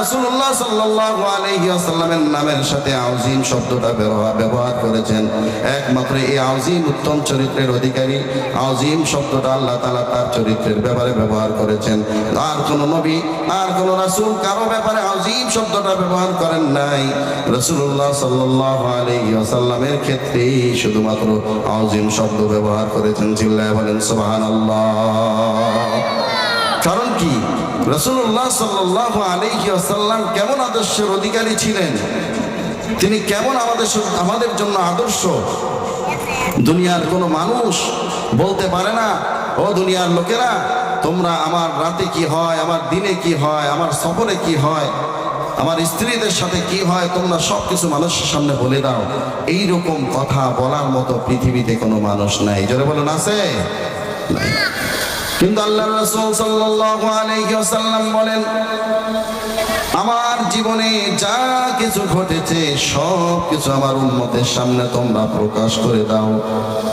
রাসূলুল্লাহ সাল্লাল্লাহু আলাইহি ওয়াসাল্লামের নামের সাথে আউজিম শব্দটা ব্যবহার করেছেন। একমাত্র এই আউজিম উত্তম চরিত্রের অধিকারী। আউজিম শব্দটা আল্লাহ তাআলা তার চরিত্রের ব্যাপারে ব্যবহার করেছেন। আর কোন নবী, আর কোন রাসূল কারও ব্যাপারে আউজিম শব্দটা ব্যবহার করেন নাই। রাসূলুল্লাহ সাল্লাল্লাহু আলাইহি ওয়াসাল্লামের ক্ষেত্রেই শুধুমাত্র আউজিম শব্দ ব্যবহার করেছেন। চিল্লায় বলেন, সুবহানাল্লাহ। কারণ কি? রসুল্লাহ সাল্লাহ আলাইহি আসাল্লাম কেমন আদর্শের অধিকারী ছিলেন? তিনি কেমন আমাদের আমাদের জন্য আদর্শ? দুনিয়ার কোনো মানুষ বলতে পারে না, ও দুনিয়ার লোকেরা, তোমরা আমার রাতে কি হয়, আমার দিনে কি হয়, আমার সফরে কি হয়, আমার স্ত্রীদের সাথে কি হয়, তোমরা সব কিছু মানুষের সামনে বলে দাও। এই রকম কথা বলার মতো পৃথিবীতে কোনো মানুষ নাই। জোরে বলুন, আছে? কিন্তু আল্লাহ রাসূল ওয়াসাল্লাম বলেন, আমার জীবনে যা কিছু ঘটেছে সব কিছু আমার উম্মতের সামনে তোমরা প্রকাশ করে দাও।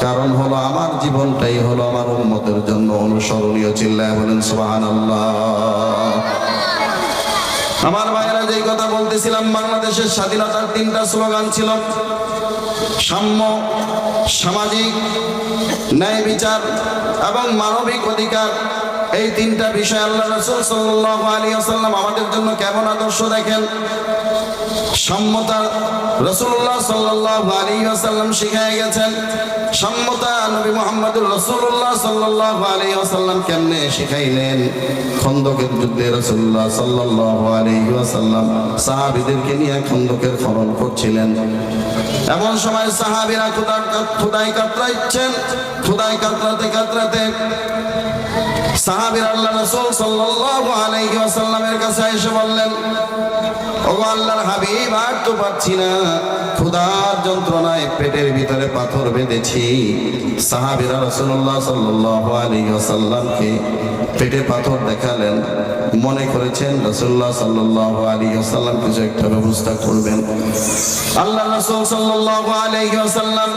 কারণ হলো আমার জীবনটাই হলো আমার উম্মতের জন্য অনুসরণীয় চিল্লায় বলেন, সুবহানাল্লাহ। আমার ভাইয়েরা, যেই কথা বলতেছিলাম, বাংলাদেশের স্বাধীনতার তিনটা স্লোগান ছিল, সাম্য সামাজিক ন্যায় বিচার এবং মানবিক অধিকার এই তিনটা বিষয় আল্লাহ রসুল সাল্লাহ আলী আসাল্লাম আমাদের জন্য কেমন আদর্শ দেখেন? সাম্যতা রসুল্লাহ সাল্লাহ আলী আসাল্লাম শিখাই গেছেন, সম্মতা নবী মোহাম্মদুর রসুল্লাহ সাল্লাহ আলী আসাল্লাম কেমনে শিখাইলেন? খন্দকের যুদ্ধে রসুল্লাহ সাল্লাহ আলী আসাল্লাম সাহাবিদেরকে নিয়ে খন্দকের খনন করছিলেন। এমন সময় সাহাবিরা খুদার খুদাই কাতরাইছেন খুদাই কাতরাতে কাতরাতে সাহাবির আল্লাহ রাসূল সাল্লাল্লাহু আলাইহি ওয়াসাল্লামের কাছে এসে বললেন ও আল্লাহর হাবিব, আর তো পারছি না। ক্ষুধার যন্ত্রণায় পেটের ভিতরে পাথর বেঁধেছি। সাহাবিরা রাসূলুল্লাহ সাল্লাল্লাহু আলাইহি ওয়াসাল্লামকে পেটে পাথর দেখালেন। মনে করেছেন, রাসূলুল্লাহ সাল্লাল্লাহু আলাইহি ওয়াসাল্লাম কিছু একটা ব্যবস্থা করবেন। আল্লাহ রাসূল সাল্লাল্লাহু আলাইহি ওয়াসাল্লাম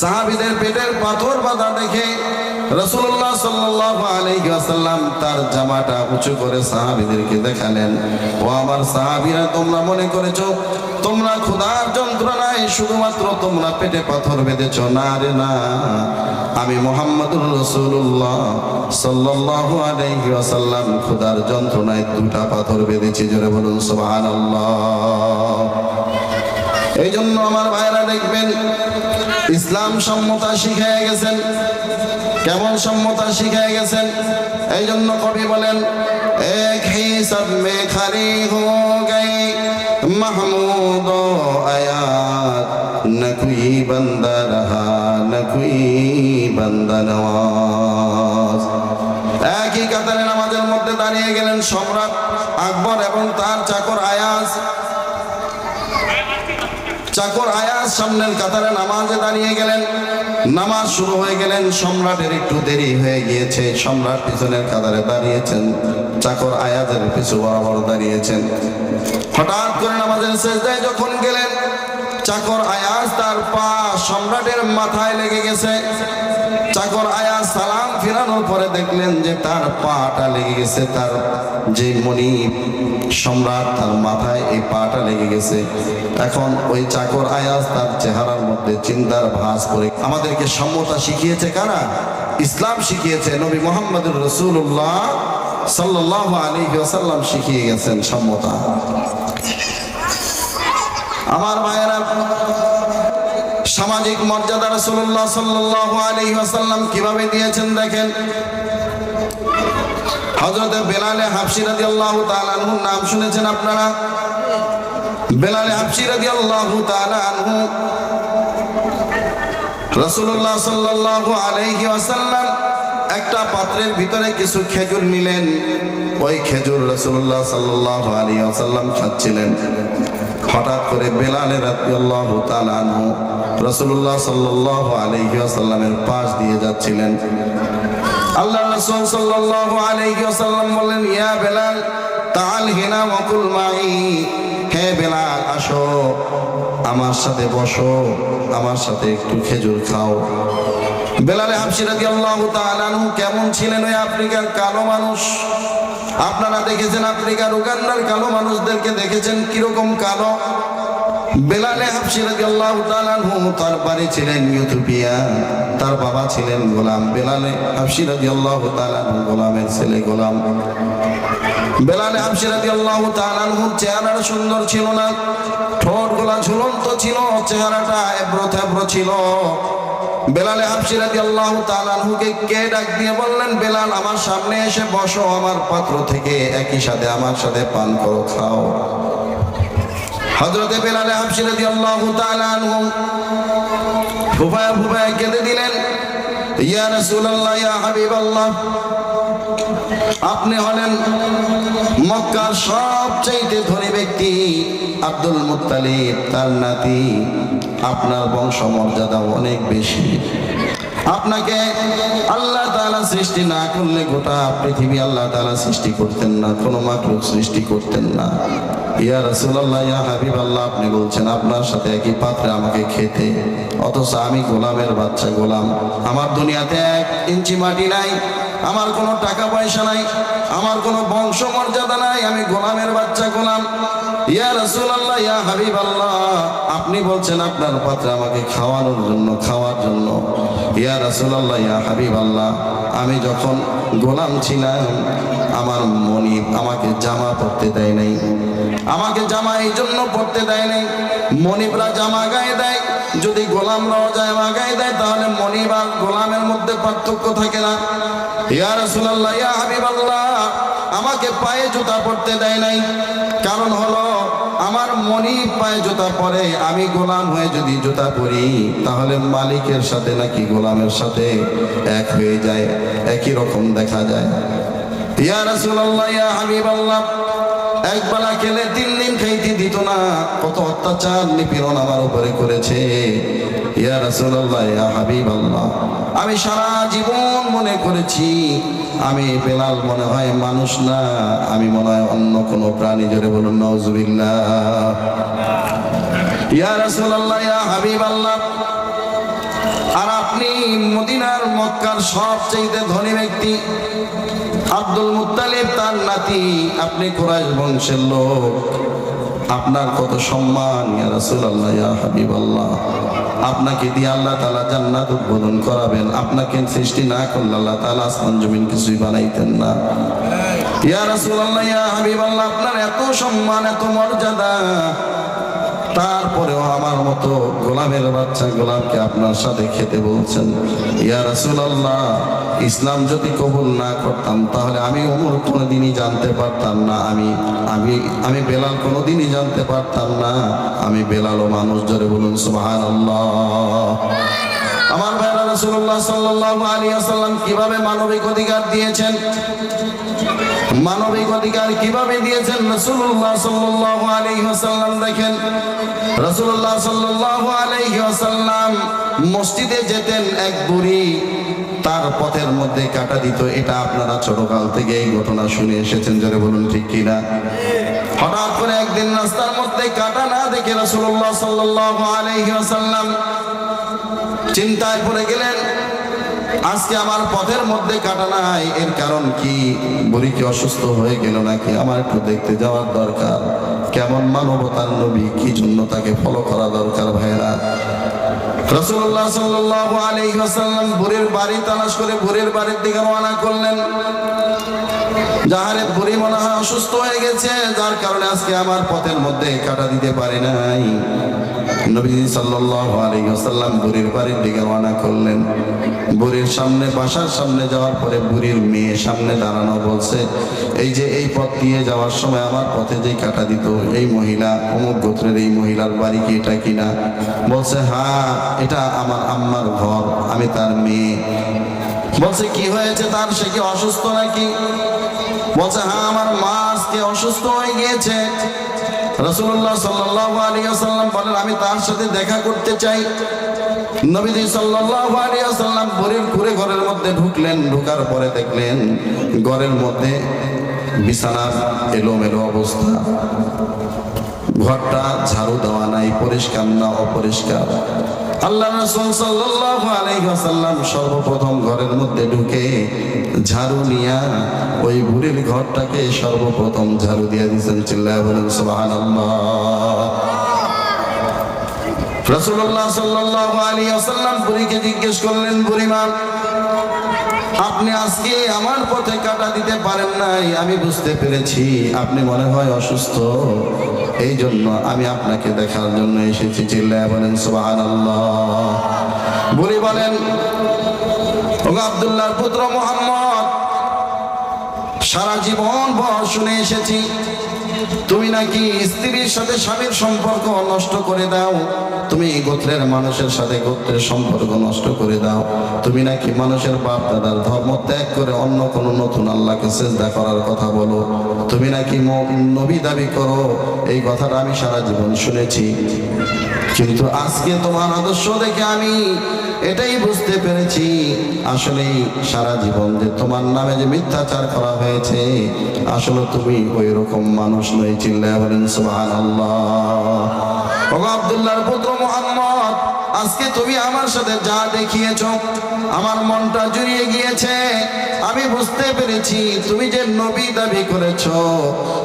সাহাবিদের পেটের পাথর বাঁধা দেখে রসুল্লাহ আসাল্লাম তার জামাটা উঁচু করে সাহাবিদেরকে দেখালেন। ও আমার সাহাবিরা, তোমরা মনে করেছ, তোমরা ক্ষুধার যন্ত্রণায় শুধুমাত্র তোমরা পেটে পাথর বেঁধেছ? না রে, না। আমি মোহাম্মদুর রসুল্লাহ সাল্লাহ আলাইহি আসাল্লাম ক্ষুধার যন্ত্রণায় দুটা পাথর বেঁধেছি, জোরে বলুন সুবহানাল্লাহ। এই জন্য আমার ভাইরা দেখবেন ইসলাম সম্মতা শিখাই গেছেন। কেমন সম্মতা শিখাই গেছেন। এই জন্য কবি বলেন, এক হি মে খারি হো গই, মাহমুদ আয়াত বন্দা রহা, ন কুই বন্দা নওয়াজ। একই কাতারে নামাজের মধ্যে দাঁড়িয়ে গেলেন সম্রাট আকবর এবং তার চাকর আয়াজ। চাকর আয়াজ সামনের কাতারে নামাজে দাঁড়িয়ে গেলেন। নামাজ শুরু হয়ে গেলেন, সম্রাটের একটু দেরি হয়ে গিয়েছে। সম্রাট পিছনের কাতারে দাঁড়িয়েছেন, চাকর আয়াজের পিছু বরাবর দাঁড়িয়েছেন। হঠাৎ করে নামাজের শেষদায় যখন গেলেন, চাকর আয়াজ তার পা সম্রাটের মাথায় লেগে গেছে। চাকর আয়াজ সালাম ফিরানোর পরে দেখলেন যে তার পাটা লেগে গেছে তার যে মণি সম্রাট, তার মাথায় এই পাটা লেগে গেছে। এখন ওই চাকর আয়াজ তার চেহারার মধ্যে চিন্তার ভাস করে আমাদেরকে সম্মতা শিখিয়েছে কারা? ইসলাম শিখিয়েছে, নবী মোহাম্মদুর রসুল্লাহ সাল্লাহ আলী ওসাল্লাম শিখিয়ে গেছেন সম্মতা। আমার ভাইয়েরা সামাজিক মর্যাদা রাসূলুল্লাহ সাল্লাল্লাহু আলাইহি ওয়াসাল্লাম কীভাবে দিয়েছেন দেখেন? হযরত বেলালে হাবশী রাদিয়াল্লাহু তাআলা আনহুর নাম শুনেছেন আপনারা? বেলালে হাবশী রাদিয়াল্লাহু তাআলা আনহু রাসূলুল্লাহ সাল্লাল্লাহু আলাইহি ওয়াসাল্লাম একটা পাত্রের ভিতরে কিছু খেজুর নিলেন। ওই খেজুর রাসূলুল্লাহ সাল্লাল্লাহু আলাইহি ওয়াসাল্লাম খাচ্ছিলেন। হঠাৎ করে বেলালে আনহু রাসূলুল্লাহ সাল্লাল্লাহু আলাইহি ওয়াসাল্লামের পাশ দিয়ে যাচ্ছিলেন। আল্লাহ রাসূল সাল্লাল্লাহু আলাইহি ওয়াসাল্লাম বললেন, ইয়া বেলাল, তাআল হিনা ওয়াকুল মাই। হে বেলাল, আসো, আমার সাথে বসো, আমার সাথে একটু খেজুর খাও। বেলালে হাবশি রাদিয়াল্লাহু তাআলা আনহু, কেমন ছিলেন ওই আফ্রিকার কালো মানুষ? আপনারা দেখেছেন আফ্রিকার উগান্ডার কালো মানুষদেরকে দেখেছেন কীরকম কালো? বেলালে হাবশি রাদিয়াল্লাহু তাআলা তার বাড়ি ছিলেন ইউথিওপিয়া তার বাবা ছিলেন গোলাম। বেলালে হাবশি রাদিয়াল্লাহু তাআলা গোলামের ছেলে গোলাম। বেলালে হাবশি রাদিয়াল্লাহু তাআলা চেহারাটা সুন্দর ছিল না। ঠোঁট গোলা ঝুলন্ত ছিল, চেহারাটা এবড়ো থেবড়ো ছিল। বেলালে হাবশি রাজি আল্লাহ আনহুকে কে ডাক দিয়ে বললেন, বেলাল, আমার সামনে এসে বসো, আমার পাত্র থেকে একই সাথে আমার সাথে পান করো, খাও। হজরতে বেলালে হাবশি রাজি আল্লাহ আনহু ফুফায় ফুফায়া কেঁদে দিলেন, ইয়া রাসূলুল্লাহ, ইয়া হাবিবাল্লাহ আপনি হলেন মক্কার সবচাইতে ধনী ব্যক্তি, আব্দুল মুত্তালিব, তার নাতি। আপনার বংশ মর্যাদা অনেক বেশি। আপনাকে আল্লাহ তাআলা সৃষ্টি না করলে গোটা পৃথিবী আল্লাহ তাআলা সৃষ্টি করতেন না, কোনো মাকলুক সৃষ্টি করতেন না। ইয়া রাসূলুল্লাহ, ইয়া হাবিবাল্লাহ, আপনি বলছেন, আপনার সাথে একই পাত্রে আমাকে খেতে, অথচ আমি গোলামের বাচ্চা গোলাম। আমার দুনিয়াতে এক ইঞ্চি মাটি নাই আমার কোনো টাকা পয়সা নাই, আমার কোনো বংশ মর্যাদা নাই, আমি গোলামের বাচ্চা গোলাম। ইয়া রাসূলুল্লাহ, ইয়া হাবিবাল্লাহ, আপনি বলছেন আপনার পাত্রে আমাকে খাওয়ানোর জন্য, খাওয়ার জন্য। ইয়া রাসূলুল্লাহ, ইয়া হাবিবাল্লাহ, আমি যখন গোলাম ছিলাম, আমার মনি আমাকে জামা পরতে দেয় নাই। আমাকে জামা এই জন্য পরতে দেয় নাই। মনিবরা জামা গায়ে দেয়, যদি গোলামরাও জামা গায়ে দেয়, তাহলে মনিব আর গোলামের মধ্যে পার্থক্য থাকে না। ইয়া রাসূলুল্লাহ, ইয়া হাবিবাল্লাহ, আমাকে পায়ে জুতা পরতে দেয় নাই। কারণ হলো, আমার মনি পায়ে জুতা পরে, আমি গোলাম হয়ে যদি জুতা পরি, তাহলে মালিকের সাথে নাকি গোলামের সাথে এক হয়ে যায়, একই রকম দেখা যায়। ইয়া রাসূলুল্লাহ, ইয়া হাবিবাল্লাহ এক বেলা খেলে তিন দিন খাইতে দিত না, কত অত্যাচার নিপীড়ন আমার উপরে করেছে। ইয়া রাসূলুল্লাহ, ইয়া আমি সারা জীবন মনে করেছি, আমি বেলাল মনে হয় মানুষ না, আমি মনে হয় অন্য কোনো প্রাণী, জোরে বলুন নওজুবিল্লাহ ইয়া রাসূলুল্লাহ, ইয়া হাবিবাল্লাহ। আর আপনি মদিনার মক্কার সবচেয়ে ধনী ব্যক্তি, আব্দুল মুত্তালিব, তার নাতি, আপনি কুরাইশ বংশের লোক। আপনার কত সম্মান, ইয়া রাসূলুল্লাহ, ইয়া হাবিবাল্লাহ। আপনাকে দিয়ে আল্লাহ তালা জান্নাত উদ্বোধন করাবেন। আপনাকে সৃষ্টি না করলে আল্লাহ তালা আসমান জমিন কিছুই বানাইতেন না। ইয়া রাসূলুল্লাহ, ইয়া হাবিবাল্লাহ, আপনার এত সম্মান, এত মর্যাদা তারপরেও আমার মতো গোলামের বাচ্চা গোলামকে আপনার সাথে খেতে বলছেন, ইয়া রাসূলুল্লাহ, ইসলাম যদি কবুল না করতাম, তাহলে আমি ওমর কোনোদিনই জানতে পারতাম না। আমি আমি আমি বেলাল কোনোদিনই জানতে পারতাম না। আমি বেলালও মানুষ জোরে বলুন, সুবহানাল্লাহ। আমার ভাইরা রাসূলুল্লাহ সাল্লাল্লাহু আলিয়া সাল্লাম কীভাবে মানবিক অধিকার দিয়েছেন? মানবিক অধিকার কীভাবে দিয়েছেন রাসূলুল্লাহ সাল্লাল্লাহু আলাইহি ওয়াসাল্লাম দেখেন? রাসূলুল্লাহ সাল্লাল্লাহু আলাইহি ওয়াসাল্লাম মসজিদে যেতেন, এক বুড়ি তার পথের মধ্যে কাটা দিত। এটা আপনারা ছোটকাল থেকে এই ঘটনা শুনে এসেছেন, জোরে বলুন ঠিক কিনা? হঠাৎ করে একদিন রাস্তার মধ্যে কাটা না দেখে রাসূলুল্লাহ সাল্লাল্লাহু আলাইহি চিন্তায় পড়ে গেলেন। আজকে আমার পথের মধ্যে কাটা নাই। এর কারণ কি? বুড়ি কি অসুস্থ হয়ে গেল নাকি? আমার একটু দেখতে যাওয়ার দরকার। কেমন মানবতার নবী? কি জন্য তাকে ফলো করা দরকার ভাইরা রসুল্লাহ সাল্লাল্লাহু আলাইহি বুড়ির বাড়ি তালাশ করে বুড়ির বাড়ির দিকে রওনা করলেন। যাহারে বুড়ি মনে হয় অসুস্থ হয়ে গেছে, যার কারণে আজকে আমার পথের মধ্যে কাটা দিতে পারি নাই। বুড়ির বাড়ির করলেন। বুড়ির সামনে, বাসার সামনে যাওয়ার পরে বুড়ির মেয়ে সামনে দাঁড়ানো বলছে, এই যে এই পথ যাওয়ার সময় আমার পথে কাটা দিত, এই মহিলা গোত্রের এই মহিলার বাড়ি কি এটা বলছে হ্যাঁ এটা আমার আম্মার ঘর, আমি তার মেয়ে। বলছে, কি হয়েছে তার? সে কি অসুস্থ নাকি? বলছে হ্যাঁ আমার মা আজকে অসুস্থ হয়ে গিয়েছে। রসুল্লাহ সাল্লাহ আলী আসাল্লাম বলেন, আমি তার সাথে দেখা করতে চাই। ঘুরে ঘরের মধ্যে ঢুকলেন। ঢোকার পরে দেখলেন, ঘরের মধ্যে এলোমেলো অবস্থা। ঘরটা ঝাড়ু নাই, পরিষ্কার না অপরিষ্কার। আল্লাহ সর্বপ্রথম ঘরের মধ্যে ঢুকে ঝাড়ু নিয়া ওই বুড়ির ঘরটাকে সর্বপ্রথম ঝাড়ু দিয়ে দিয়েছেন চিল্লায় বলেন বুড়িমা, আপনি বুঝতে পেরেছি আপনি মনে হয় অসুস্থ। এই জন্য আমি আপনাকে দেখার জন্য এসেছি, চিল্লায় বলেন সুবাহান বুড়ি বলেন পুত্র মোহাম্মদ সারা জীবন ভর শুনে এসেছি। তুমি নাকি স্ত্রীর সাথে স্বামীর সম্পর্ক নষ্ট করে দাও? তুমি গোত্রের মানুষের সাথে গোত্রের সম্পর্ক নষ্ট করে দাও। তুমি নাকি মানুষের বাপ দাদার ধর্ম ত্যাগ করে অন্য কোনো নতুন আল্লাহকে চেষ্টা করার কথা বলো? তুমি নাকি নবী দাবি করো? এই কথাটা আমি সারা জীবন শুনেছি। কিন্তু আজকে তোমার আদর্শ দেখে আমি এটাই বুঝতে পেরেছি। আসলে সারা জীবন যে তোমার নামে যে মিথ্যাচার করা হয়েছে, আসলে তুমি ওই রকম মানুষ নই চিল্লায় বলেন, সুবহানাল্লাহ। আল্লাহ আব্দুল্লাহর পুত্র মোহাম্মদ আজকে তুমি আমার সাথে যা দেখিয়েছ, আমার মনটা জুড়িয়ে গিয়েছে। আমি বুঝতে পেরেছি তুমি যে নবী দাবি করেছ,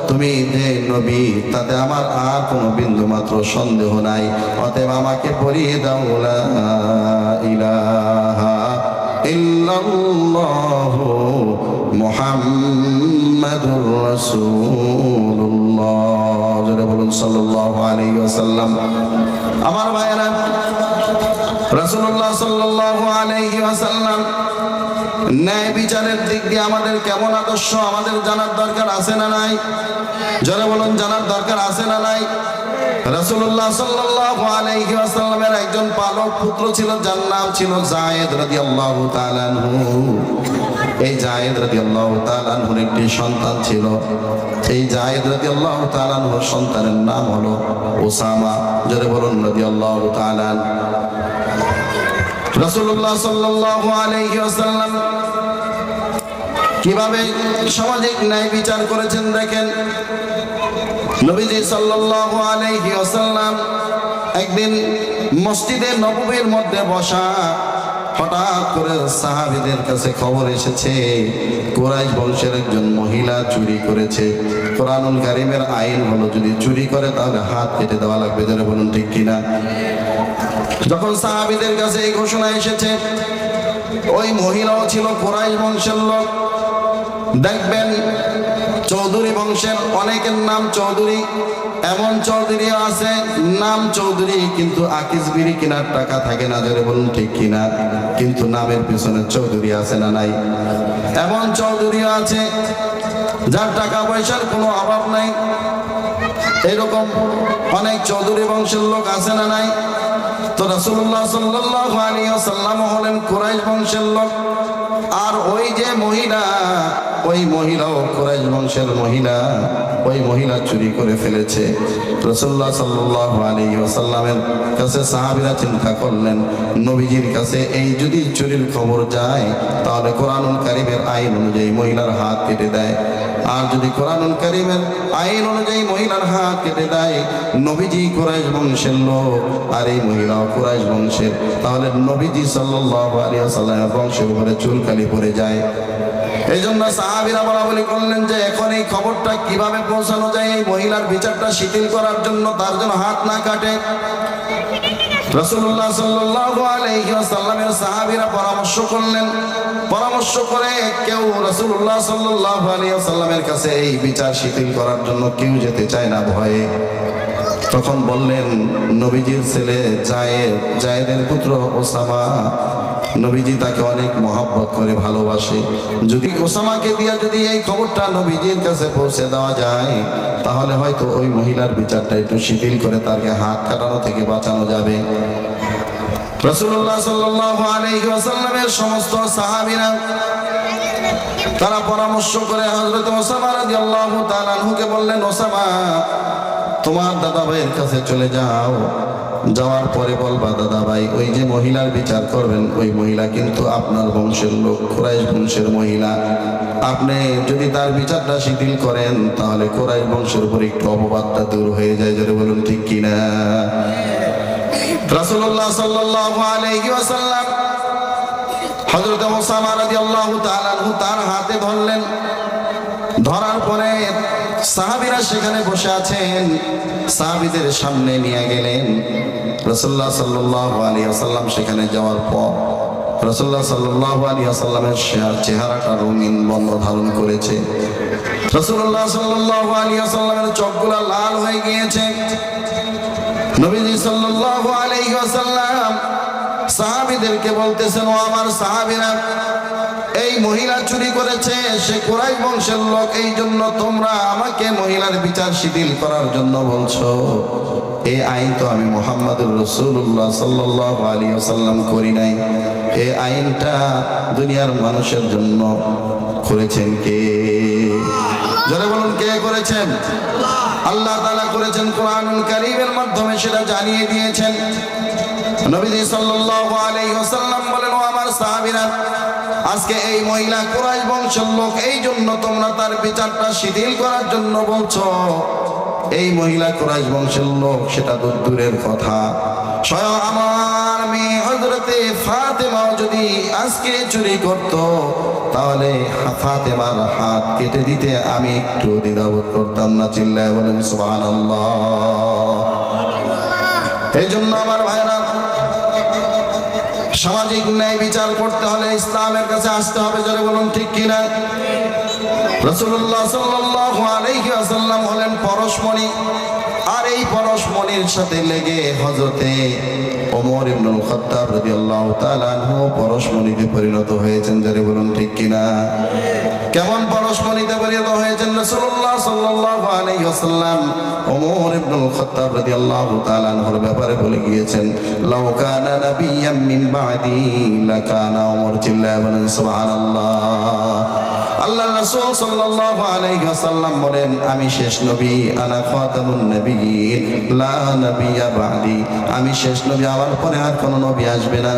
তুমি যে নবী, তাতে আমার আর কোনো বিন্দু মাত্র সন্দেহ নাই। অতএব আমাকে পড়িয়ে দাও আমার ভাইয়েরা রাসূলুল্লাহ সাল্লাল্লাহু আলাইহি ওয়াসাল্লাম ন্যায় বিচারের দিক দিয়ে আমাদের কেমন আদর্শ, আমাদের জানার দরকার আছে না নাই? যারা বলুন, জানার দরকার আছে না নাই? রাসূলুল্লাহ সাল্লাল্লাহু আলাইহি ওয়াসাল্লামের একজন পালক পুত্র ছিল, যার নাম ছিল জায়েদ তাআলা আনহু। এই জায়েদ রাদিয়াল্লাহু তাআলা আনহুর একটি সন্তান ছিল। এই জায়েদ রাদিয়াল্লাহু তাআলা আনহুর সন্তানের নাম হলো ওসামা। যারা বলুন, রাদিয়াল্লাহু তাআলা আনহু। রাসূলুল্লাহ সাল্লাল্লাহু আলাইহি ওয়াসাল্লাম কীভাবে সামাজিক ন্যায় বিচার করেছেন দেখেন? নবীজি সাল্লাল্লাহু আলাইহি ওয়াসাল্লাম একদিন মসজিদে নববীর মধ্যে বসা হঠাৎ করে সাহাবীদের কাছে খবর এসেছে, কোরাইশ বংশের একজন মহিলা চুরি করেছে। কোরআনুল কারিমের আইন হলো যদি চুরি করে তাহলে হাত কেটে দেওয়া লাগবে যারা বলুন ঠিক কিনা? যখন সাহাবিদের কাছে এই ঘোষণা এসেছে, ওই মহিলাও ছিল কোরাইশ বংশের লোক। দেখবেন, চৌধুরী বংশের অনেকের নাম চৌধুরী, এমন চৌধুরী আছে, নাম চৌধুরী, কিন্তু আকিস বিড়ি কেনার টাকা থাকে না ধরে বলুন ঠিক কিনা কিন্তু নামের পিছনে চৌধুরী আছে না নাই? এমন চৌধুরীও আছে, যার টাকা পয়সার কোনো অভাব নাই। এরকম অনেক চৌধুরী বংশের লোক আছে না নাই? তো রাসূলুল্লাহ সাল্লাল্লাহু আলাইহি ওয়াসাল্লাম হলেন কুরাইশ বংশের লোক। আর ওই যে মহিলা ওই মহিলাও কুরাইশ বংশের মহিলা, ওই মহিলা চুরি করে ফেলেছে। রাসূলুল্লাহ সাল্লাল্লাহু আলাইহি ওয়াসাল্লামের কাছে সাহাবীরা চিন্তা করলেন, নবীজির কাছে এই যদি চুরির খবর যায়, তাহলে কোরআনুল কারিমের আইন অনুযায়ী মহিলার হাত কেটে দেয়। আর যদি কোরআনুল কারিমের আইন অনুযায়ী মহিলার হাত কেটে দেয়, নবীজি কুরাইশ বংশের লোক, আর এই মহিলাও কুরাইশ বংশের, তাহলে নবীজি সাল্লাল্লাহু আলাইহি ওয়াসাল্লামের বংশের উপরে চুলকালি পড়ে যায়। এই জন্য সাহাবিরা বলা বলি করলেন যে, এখন এই খবরটা কীভাবে পৌঁছানো যায়? এই মহিলার বিচারটা শিথিল করার জন্য তার জন্য হাত না কাটে। রাসূলুল্লাহ সাল্লাল্লাহু আলাইহি ওয়াসাল্লামের সাহাবীরা পরামর্শ করলেন। পরামর্শ করে কেউ রাসূলুল্লাহ সাল্লাল্লাহু আলাইহি ওয়াসাল্লামের কাছে এই বিচার শিথিল করার জন্য কেউ যেতে চায় না, ভয়ে। তখন বললেন, নবীজির ছেলে জায়েদ জায়েদের পুত্র ওসামা, নবীজি তাকে অনেক মহব্বত করে, ভালোবাসে। যদি ওসামাকে দিয়া যদি এই খবরটা নবীজির কাছে পৌঁছে দেওয়া যায়, তাহলে হয়তো ওই মহিলার বিচারটা একটু শিথিল করে তাকে হাত কাটানো থেকে বাঁচানো যাবে। তারা পরামর্শ করে হযরত ওসামা রাদিয়াল্লাহু তাআলা আনহুকে বললেন, ওসামা তোমার দাদা ভাইয়ের কাছে চলে যাও। যাওয়ার পরে বলবা দাদা ভাই ওই যে মহিলার বিচার করবেন, ওই মহিলা কিন্তু আপনার বংশের লোক, কোরাইশ বংশের মহিলা। আপনি যদি তার বিচারটা শিথিল করেন, তাহলে কোরাইশ বংশের উপর একটু অপবাদটা দূর হয়ে যায়। যদি বলুন, ঠিক কিনা? তার হাতে ধরলেন। ধরার পরে সাহাবীরা সেখানে বসে আছেন। সাহাবীদের সামনে নিয়ে গেলেন। রাসূলুল্লাহ সাল্লাল্লাহু আলাইহি ওয়াসাল্লাম সেখানে যাওয়ার পর সাল্লাল্লাহু আলাইহি ওয়াসাল্লামের চেহারাটা রঙিন বর্ণ ধারণ করেছে। রাসূলুল্লাহ সাল্লাল্লাহু আলাইহি ওয়াসাল্লামের চোখগুলো লাল হয়ে গিয়েছে। নবীজি সাল্লাল্লাহু আলাইহি ওয়াসাল্লাম সাহাবীদেরকে বলতেছেন, ও আমার সাহাবীরা মহিলা চুরি করেছে, সে কোরাই বংশের লোক, এই জন্য তোমরা আমাকে মহিলার বিচার শিথিল করার জন্য বলছো। এই আইন তো আমি মোহাম্মদুর রসুল্লাহ সাল্লাল্লাহু আলাইহি ওয়াসাল্লাম করি নাই। এই আইনটা দুনিয়ার মানুষের জন্য করেছেন কে? যারা বলুন, কে করেছেন? আল্লাহ তাআলা করেছেন কোরআনুল কারীমের মাধ্যমে সেটা জানিয়ে দিয়েছেন। নবীজি সাল্লাল্লাহু আলাইহি ওয়াসাল্লাম বলেন, ও আমার সাহাবীরা আজকে এই মহিলা কুরাইশ বংশের লোক, এই জন্য তোমরা তার বিচারটা শিথিল করার জন্য বলছো। এই মহিলা কুরাইশ বংশের লোক, সেটা তো দূরের কথা। স্বয়ং আমার মেয়ে হজরতে ফাতেমাও যদি আজকে চুরি করত, তাহলে ফাতেমার হাত কেটে দিতে আমি একটু দ্বিধাবোধ করতাম না, চিল্লায় বলেন, সুবহানাল্লাহ। এই জন্য আমার ভাইরা সামাজিক ন্যায় বিচার করতে হলে ইসলামের কাছে আসতে হবে যারা বলুন ঠিক কিনা? রসুল্লাহ সাল্লাল্লাহু আলাইহি ওয়াসাল্লাম হলেন পরশমণি। আর এই পরশমণির সাথে লেগে হজরতে ওমর ইবনুল খাত্তাব রাদিয়াল্লাহু তাআলা আনহু পরশমণিতে পরিণত হয়েছেন যারা বলুন ঠিক কিনা? কেমন পরশমণিতে পরিণত হয়েছেন রাসূলুল্লাহ সাল্লাল্লাহু আলাইহি ওয়াসাল্লাম? ওমর ইবনুল খাত্তাব রাদিয়াল্লাহু তাআলা আনহুর ব্যাপারে বলে গিয়েছেন, লাউ কানা নাবিয়্যাম মিন বাদি লাকানা ওমর চিল্লায় বলেন সুবহানাল্লাহ। আল্লাহ রাসূল সাল্লাল্লাহু আলাইহি ওয়াসাল্লাম বলেন, আমি শেষ নবী, আনা খাতামুন নবিয়্যিন লা নাবিয়্যা বাদি। আমি শেষ নবী, আমার পরে আর কোনো নবী আসবে না।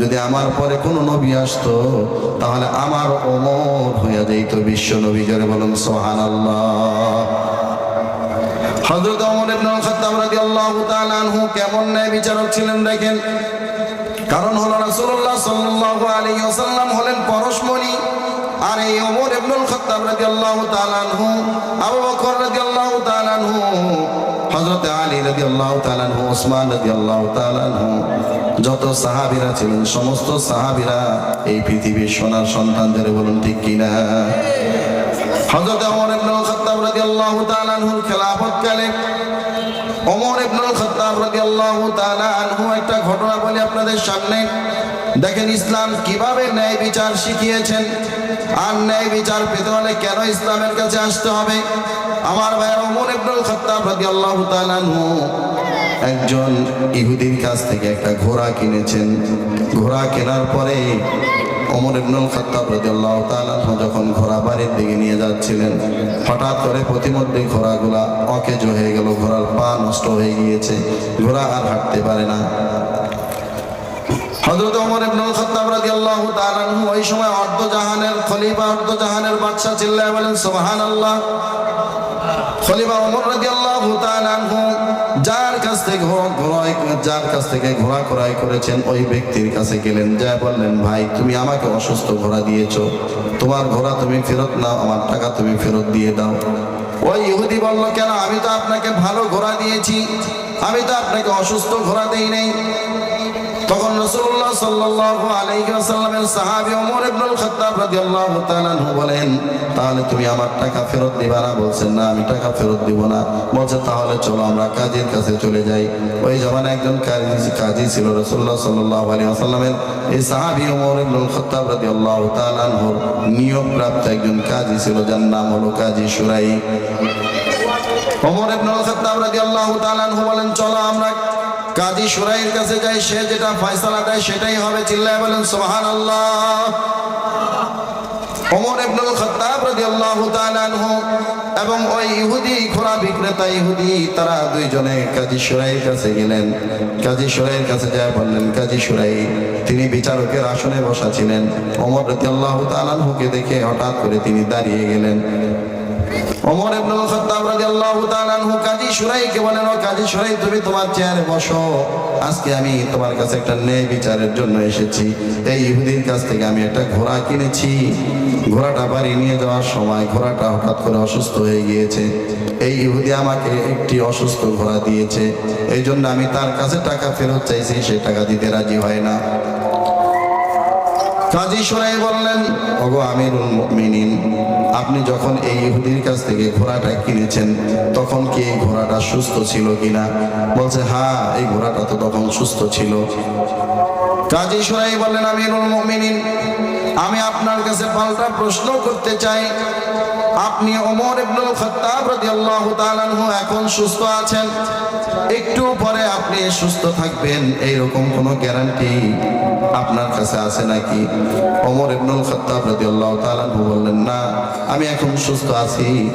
যদি আমার পরে কোনো নবী আসতো, তাহলে আমার ওমর হয়ে যাইতো বিশ্ব নবী। জোরে বলুন, সুবহানাল্লাহ। হযরত ওমর ইবনে খাত্তাব রাদিয়াল্লাহু তাআলা আনহু কেমন ন্যায় বিচারক ছিলেন দেখেন? কারণ হলো রাসূলুল্লাহ সাল্লাল্লাহু আলাইহি ওয়াসাল্লাম হলেন পরশমণি। আর এই ওমর ইবনুল খাত্তাব রাদিয়াল্লাহু তাআলা আনহু, আবু বকর রাদিয়াল্লাহু তাআলা আনহু, হযরত আলী রাদিয়াল্লাহু তাআলা আনহু, ওসমান রাদিয়াল্লাহু তাআলা আনহু, যত সাহাবীরা ছিলেন, সমস্ত সাহাবীরা এই পৃথিবীর সোনার সন্তানদের বলুন ঠিক কিনা? হযরত ওমর একটা ঘটনা আপনাদের সামনে। দেখেন ইসলাম কীভাবে ন্যায় বিচার শিখিয়েছেন আর ন্যায় বিচার পেতে হলে কেন ইসলামের কাছে আসতে হবে? আমার ভাই ওমর ইবনুল খাত্তাব একজন ইহুদির কাছ থেকে একটা ঘোড়া কিনেছেন। ঘোড়া কেনার পরে ওমর ইবনুল খাত্তাব রাদিয়াল্লাহু তাআলা যখন ঘোড়া বাড়ির দিকে নিয়ে যাচ্ছিলেন, হঠাৎ করে প্রতিমধ্যে ঘোড়াগুলা অকেজ হয়ে গেল, ঘোড়ার পা নষ্ট হয়ে গিয়েছে, ঘোড়া আর হাঁটতে পারে না। হযরত ওমর ইবনুল খাত্তাব রাদিয়াল্লাহু তাআলা ওই সময় অর্ধ জাহানের খলিফা অর্ধ জাহানের বাদশা চিল্লায় বলেন, সুবহানাল্লাহ। খলিফা ওমর রাদিয়াল্লাহু তাআলা যার কাছ থেকে ঘোড়া ক্রয় করেছেন, ওই ব্যক্তির কাছে গেলেন, যা বললেন, ভাই, তুমি আমাকে অসুস্থ ঘোড়া দিয়েছ। তোমার ঘোড়া তুমি ফেরত নাও, আমার টাকা তুমি ফেরত দিয়ে দাও। ওই ইহুদি বলল, কেন? আমি তো আপনাকে ভালো ঘোড়া দিয়েছি। আমি তো আপনাকে অসুস্থ ঘোড়া দেই নাই। তখন রাসূলুল্লাহ সাল্লাল্লাহু আলাইহি ওয়াসাল্লামের সাহাবী ওমর ইবনুল খাত্তাব রাদিয়াল্লাহু তাআলা আনহু বলেন, তাহলে তুমি আমার টাকা ফেরত দিবা না? বলছেন, না, আমি টাকা ফেরত দিব না। বলছে তাহলে চলো আমরা কাজীর কাছে চলে যাই। ওই জমানায় একজন কাজী ছিল যার নাম হলো কাজী সুরাই। বলেন, চলো আমরা কাজী সুরাইয়ের কাছে যাই সে যেটা ফয়সালা দেয় সেটাই হবে, চিল্লায় বলেন তাআলা আনহু এবং ওই ইহুদি ঘোড়া বিক্রেতা ইহুদি, তারা দুইজনে কাজী সুরাইয়ের কাছে গেলেন। কাজী কাছে যায় কাজী সুরাই, তিনি বিচারকের আসনে বসা ছিলেন। অমর রতি আল্লাহ তালানহুকে দেখে হঠাৎ করে তিনি দাঁড়িয়ে গেলেন। ওমর ইবনুল খাত্তাব রাদিয়াল্লাহু তাআলা আনহু কাজী সুরাইকে বলেন, ও কাজী সুরাই, তুমি তোমার চেয়ারে বসো। আজকে আমি তোমার কাছে একটা ন্যায় বিচারের জন্য এসেছি। এই ইহুদির কাছ থেকে আমি একটা ঘোড়া কিনেছি। ঘোড়াটা বাড়ি নিয়ে যাওয়ার সময় ঘোড়াটা হঠাৎ করে অসুস্থ হয়ে গিয়েছে। এই ইহুদি আমাকে একটি অসুস্থ ঘোড়া দিয়েছে। এই জন্য আমি তার কাছে টাকা ফেরত চাইছি, সে টাকা দিতে রাজি হয় না। কাজী সরাই বললেন, ওগো আমিরুল মুমিনিন, আপনি যখন এই ইহুদির কাছ থেকে ঘোড়াটা কিনেছেন, তখন কি এই ঘোড়াটা সুস্থ ছিল কিনা? বলছে হ্যাঁ এই ঘোড়াটা তো তখন সুস্থ ছিল। কাজী সরাই বললেন, আমিরুল মুমিনিন, আমি আপনার কাছে পাল্টা প্রশ্ন করতে চাই। আপনি ওমর ইবনুল খাত্তাব রাদিয়াল্লাহু তাআলা এখন সুস্থ আছেন? একটু পরে আপনি সুস্থ থাকবেন এইরকম কোনো গ্যারান্টি আপনার কাছে আছে নাকি? ওমর ইবনুল খাত্তাব রাদিয়াল্লাহু তাআলা বললেন না আমি এখন সুস্থ আছি।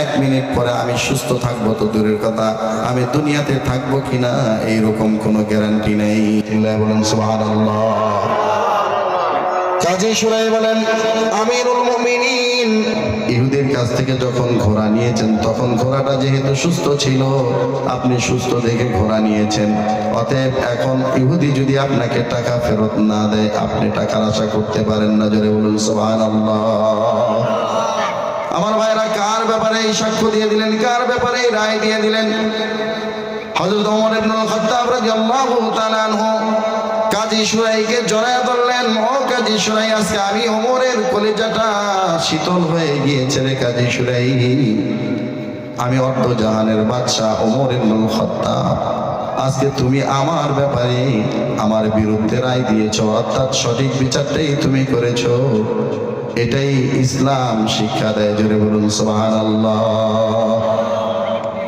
এক মিনিট পরে আমি সুস্থ থাকব তো দূরের কথা। আমি দুনিয়াতে থাকব কিনা এইরকম কোনো গ্যারান্টি নেই। বলেন সুবহানাল্লাহ। কাজী সুরাই বলেন আমিরুল মুমিনিন কাছ থেকে যখন ঘোড়া নিয়েছেন, তখন ঘোড়াটা যেহেতু সুস্থ ছিল, আপনি সুস্থ দেখে ঘোড়া নিয়েছেন। অতএব এখন ইহুদি যদি আপনাকে টাকা ফেরত না দেয়, আপনি টাকার আশা করতে পারেন না। জোরে বলুন, সুবহানাল্লাহ। আমার ভাইরা, কার ব্যাপারে এই সাক্ষ্য দিয়ে দিলেন? কার ব্যাপারে এই রায় দিয়ে দিলেন? হযরত ওমর ইবনুল খাত্তাব রাদিয়াল্লাহু তাআলা আনহু কাজী সুরাইকে জড়ায় ধরলেন। ও কাজী সুরাই আজকে আমি ওমরের কলিজাটা শীতল হয়ে গিয়েছে রে কাজী সুরাই আমি অর্ধ জাহানের বাদশাহ ওমর ইবনুল খাত্তাব। আজকে তুমি আমার ব্যাপারে আমার বিরুদ্ধে রায় দিয়েছ, অর্থাৎ সঠিক বিচারটাই তুমি করেছ। এটাই ইসলাম শিক্ষা দেয়, জোরে বলুন সুবহানাল্লাহ।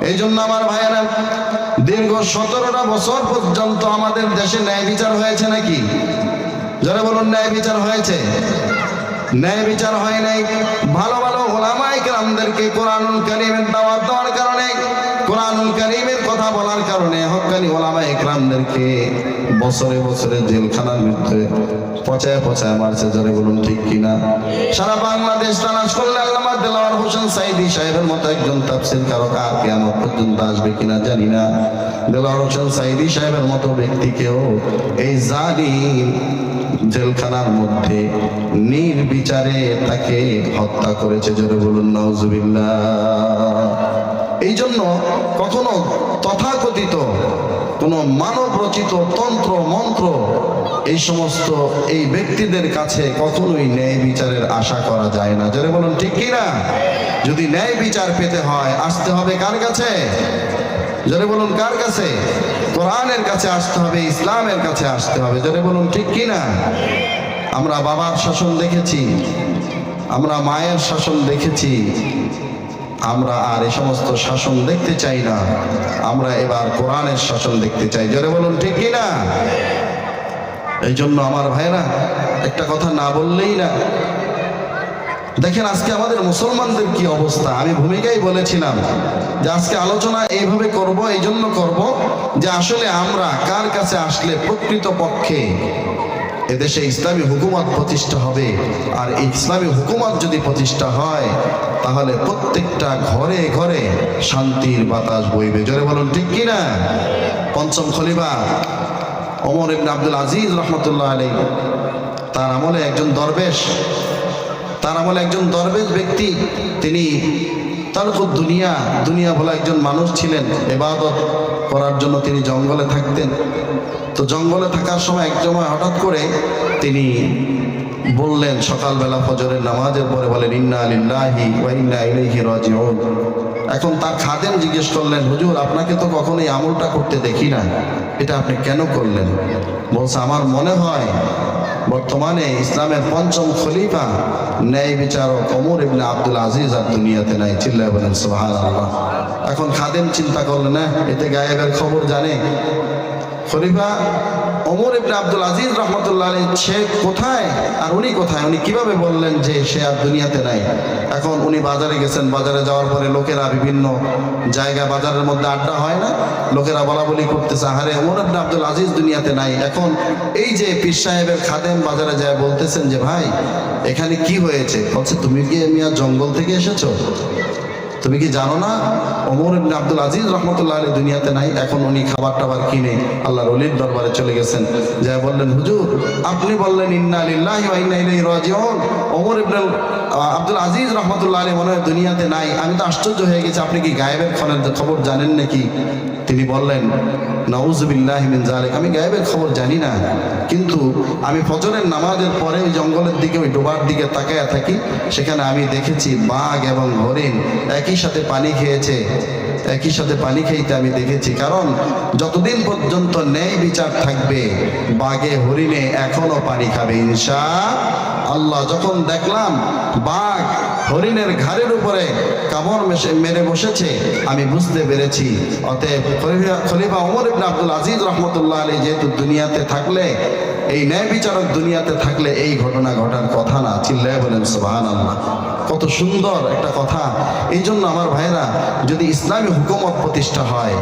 এই জন্য আমার ভাইয়েরা দীর্ঘ সতেরোটা বছর পর্যন্ত আমাদের দেশে ন্যায় বিচার হয়েছে নাকি? যারা বলুন, ন্যায় বিচার হয়েছে? ন্যায় বিচার হয় নাই। ভালো ভালো ওলামাই কেরামদেরকে কোরআনুল কারিমের দাওয়াত দেওয়ার কারণে কোরআনুল কারিমের কথা বলার কারণে হকানি ওলামা একরামদেরকে বছরে বছরে জেলখানার মধ্যে পচায় পচায় মারছে। যারা বলুন, ঠিক কিনা? সারা বাংলাদেশ তালাশ করলে দেলাওয়ার হোসেন সাইদি সাহেবের মতো একজন তাফসির কারক আর কেমন পর্যন্ত আসবে কিনা জানি না। দেলাওয়ার হোসেন সাইদি সাহেবের মতো ব্যক্তিকেও এই জেলখানার মধ্যে নির্বিচারে তাকে হত্যা করেছে জোরে বলুন নওজুবিল্লাহ এই জন্য কখনো তথাকথিত কোন মানব রচিত তন্ত্র, মন্ত্র এই সমস্ত এই ব্যক্তিদের কাছে কখনোই ন্যায় বিচারের আশা করা যায় না। যারা বলুন, ঠিক কি না? যদি ন্যায় বিচার পেতে হয়, আসতে হবে কার কাছে? যারা বলুন, কার কাছে? কোরআনের কাছে আসতে হবে, ইসলামের কাছে আসতে হবে। যারা বলুন, ঠিক কি না? আমরা বাবার শাসন দেখেছি, আমরা মায়ের শাসন দেখেছি আমরা আর এই সমস্ত শাসন দেখতে চাই না। আমরা এবার কোরআনের শাসন দেখতে চাই। জোরে বলুন, ঠিক কি না? এই জন্য আমার ভাইরা একটা কথা না বললেই না। দেখেন, আজকে আমাদের মুসলমানদের কি অবস্থা? আমি ভূমিকাই বলেছিলাম যে আজকে আলোচনা এইভাবে করব এই জন্য করব যে আসলে আমরা কার কাছে আসলে প্রকৃত পক্ষে এদেশে ইসলামী হুকুমত প্রতিষ্ঠা হবে। আর ইসলামী হুকুমত যদি প্রতিষ্ঠা হয়, তাহলে প্রত্যেকটা ঘরে ঘরে শান্তির বাতাস বইবে। জোরে বলুন, ঠিক কি না পঞ্চম খলিফা অমর ইবনে আব্দুল আজিজ রহমতুল্লাহ আলাই তার আমলে একজন দরবেশ, তার আমলে একজন দরবেশ ব্যক্তি। তিনি তার দুনিয়া দুনিয়া বলা একজন মানুষ ছিলেন, এবাদত করার জন্য তিনি জঙ্গলে থাকতেন। তো জঙ্গলে থাকার সময় এক সময় হঠাৎ করে তিনি বললেন, সকালবেলা ফজরের নামাজের পরে বলেন, ইন্না আলিল্লাহি ইন্না ইলাইহি রাজিউন। এখন তার খাদেম জিজ্ঞেস করলেন, হুজুর, আপনাকে তো কখনোই আমলটা করতে দেখি না। এটা আপনি কেন করলেন? বলছে, আমার মনে হয় বর্তমানে ইসলামের পঞ্চম খলিফা ন্যায় বিচারক ওমর ইবনে আব্দুল আজিজ আর দুনিয়াতে নাই। চিল্লায় বলেন, সুবহানাল্লাহ। এখন খাদেম চিন্তা করলেন না এতে গায়েবের খবর জানে। খলিফা ওমর ইবনে আব্দুল আজিজ রহমতুল্লাহ আলী সে কোথায় আর উনি কোথায়? উনি কীভাবে বললেন যে সে আর দুনিয়াতে নাই? এখন উনি বাজারে গেছেন। বাজারে যাওয়ার পরে লোকেরা বিভিন্ন জায়গা বাজারের মধ্যে আড্ডা হয় না? লোকেরা বলা বলি করতেছে, আহারে, ওমর ইবনে আব্দুল আজিজ দুনিয়াতে নাই। এখন এই যে পীর সাহেবের খাদেম বাজারে যায় বলতেছেন যে, ভাই, এখানে কি হয়েছে? বলছে, তুমি কি মিয়া জঙ্গল থেকে এসেছ? তুমি কি জানো না? অমর ইবনে আব্দুল আজিজ রহমতুল্লাহ আলী দুনিয়াতে নাই, এখন উনি খাবার টাবার কিনে আল্লাহ রলির দরবারে চলে গেছেন। যাই বললেন, হুজুর, আপনি বললেন, ইন্না আলিল্লাহ অমর ইবনে আব্দুল আজিজ রহমতুল্লাহ আলী মনে হয় দুনিয়াতে নাই। আমি তো আশ্চর্য হয়ে গেছি, আপনি কি গায়েবের খবর জানেন নাকি? তিনি বললেন নউজুবিল্লাহ মিন জালিক আমি গায়েবের খবর জানি না, কিন্তু আমি ফজরের নামাজের পরে ওই জঙ্গলের দিকে, ওই ডোবার দিকে তাকায়া থাকি। সেখানে আমি দেখেছি বাঘ এবং হরিণ একই সাথে পানি খেয়েছে। একই সাথে পানি খেতে আমি দেখেছি, কারণ যতদিন পর্যন্ত ন্যায় বিচার থাকবে, বাঘে হরিণে এখনও পানি খাবে। ইনশা আল্লাহ, যখন দেখলাম বাঘ হরিণের ঘাড়ের উপরে মেশে মেরে বসেছে। আমি বুঝতে পেরেছি। অতএব খলিফা- ওমর ইবনে আব্দুল আজিজ রহমতুল্লাহ আলী যেহেতু দুনিয়াতে থাকলে, এই ন্যায় বিচারক দুনিয়াতে থাকলে এই ঘটনা ঘটার কথা না। চিল্লায় বলেন সুবাহান আল্লাহ কত সুন্দর একটা কথা। এই জন্য আমার ভাইরা যদি ইসলামী হুকুমত প্রতিষ্ঠা হয়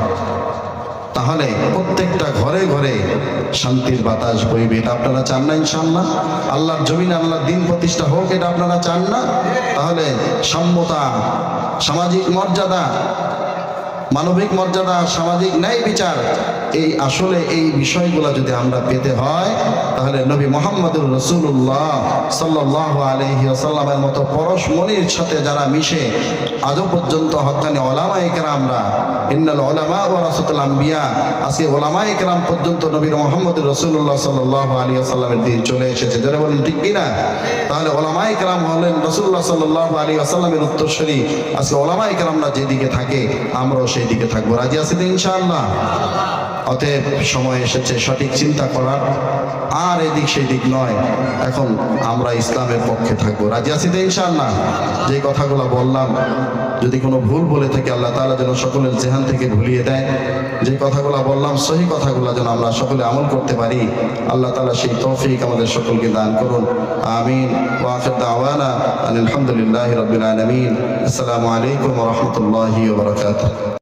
তাহলে প্রত্যেকটা ঘরে ঘরে শান্তির বাতাস বইবে, এটা আপনারা চান না ইনশাল্লাহ আল্লাহর জমিন আল্লাহর দিন প্রতিষ্ঠা হোক, এটা আপনারা চান না? তাহলে সাম্যতা সামাজিক মর্যাদা, মানবিক মর্যাদা, সামাজিক ন্যায় বিচার এই আসলে এই বিষয়গুলো যদি আমরা পেতে হয়, তাহলে নবী মোহাম্মদুর রসুল্লাহ সাল্লাহ আলহি আসাল্লামের মতো পরশমণির সাথে যারা মিশে, আজও পর্যন্ত হকানি ওলামা একরামরা ইন্নাল ওলামা ও রাসুল আম্বিয়া। আজকে ওলামা একরাম পর্যন্ত নবীর মোহাম্মদুর রসুল্লাহ সাল্লাহ আলী আসাল্লামের দিন চলে এসেছে। যারা বলেন, ঠিক কিনা? তাহলে ওলামা একরাম হলেন রসুল্লাহ সাল্লাহ আলী আসাল্লামের উত্তরস্বরী। আজকে ওলামা একরামরা যেদিকে থাকে, আমরাও সেই দিকে থাকব। রাজি আছি ইনশাআল্লাহ? অতএব সময় এসেছে, সঠিক চিন্তা করার। আর এদিক সেই দিক নয়। এখন আমরা ইসলামের পক্ষে থাকব। রাজি আছি তো ইনশাআল্লাহ? যে কথাগুলো বললাম, যদি কোনো ভুল বলে থাকে, আল্লাহ তালা যেন সকলের জেহান থেকে ভুলিয়ে দেয়। যে কথাগুলো বললাম, সহি কথাগুলো যেন আমরা সকলে আমল করতে পারি। আল্লাহ তালা সেই তৌফিক আমাদের সকলকে দান করুন। আমিন। আলহামদুলিল্লাহি আলামিন। আসসালামু আলাইকুম রাহমাতুল্লাহি ওয়া বারাকাতুহু।